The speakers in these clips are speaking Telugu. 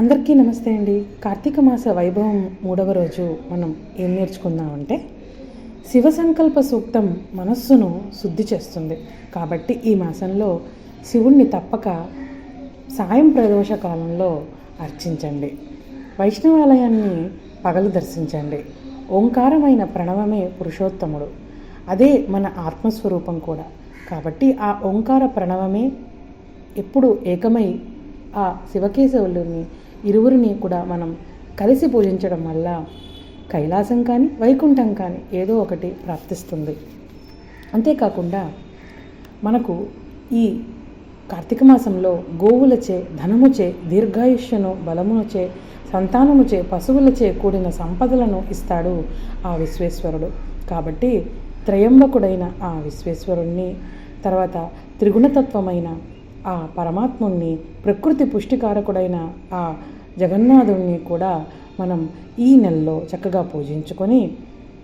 అందరికీ నమస్తే అండి. కార్తీక మాస వైభవం మూడవ రోజు మనం ఏం నేర్చుకుందామంటే శివ సంకల్ప సూక్తం మనస్సును శుద్ధి చేస్తుంది. కాబట్టి ఈ మాసంలో శివుణ్ణి తప్పక సాయం ప్రదోష కాలంలో అర్చించండి. వైష్ణవాలయాన్ని పగలు దర్శించండి. ఓంకారమైన ప్రణవమే పురుషోత్తముడు. అదే మన ఆత్మస్వరూపం కూడా. కాబట్టి ఆ ఓంకార ప్రణవమే ఎప్పుడు ఏకమై ఆ శివకేశవులని ఇరువురిని కూడా మనం కలిసి పూజించడం వల్ల కైలాసం కానీ వైకుంఠం కానీ ఏదో ఒకటి ప్రాప్తిస్తుంది. అంతేకాకుండా మనకు ఈ కార్తీక మాసంలో గోవులచే ధనముచే దీర్ఘాయుష్యను బలమునుచే సంతానముచే పశువులచే కూడిన సంపదలను ఇస్తాడు ఆ విశ్వేశ్వరుడు. కాబట్టి త్రయంబకుడైన ఆ విశ్వేశ్వరుణ్ణి తర్వాత త్రిగుణతత్వమైన ఆ పరమాత్ముణ్ణి ప్రకృతి పుష్టికారకుడైన ఆ జగన్నాథుణ్ణి కూడా మనం ఈ నెలలో చక్కగా పూజించుకొని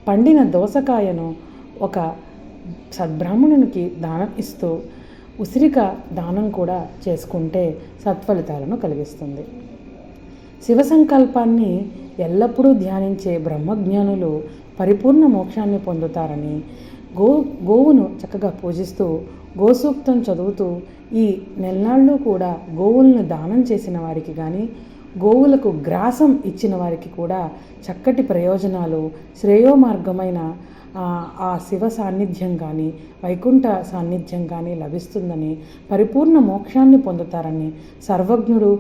పండిన దోసకాయను ఒక సద్బ్రాహ్మణునికి దానం ఇస్తూ ఉసిరిక దానం కూడా చేసుకుంటే సత్ఫలితాలను కలిగిస్తుంది. శివ సంకల్పాన్ని ఎల్లప్పుడూ ధ్యానించే బ్రహ్మజ్ఞానులు పరిపూర్ణ మోక్షాన్ని పొందుతారని గో గోవును చక్కగా పూజిస్తూ గోసూక్తం చదువుతూ ఈ నెలనాళ్ళు కూడా గోవులను దానం చేసిన వారికి కానీ గోవులకు గ్రాసం ఇచ్చిన వారికి కూడా చక్కటి ప్రయోజనాలు శ్రేయోమార్గమైన ఆ శివ సాన్నిధ్యం కానీ వైకుంఠ సాన్నిధ్యం కానీ లభిస్తుందని పరిపూర్ణ మోక్షాన్ని పొందుతారని సర్వజ్ఞుడు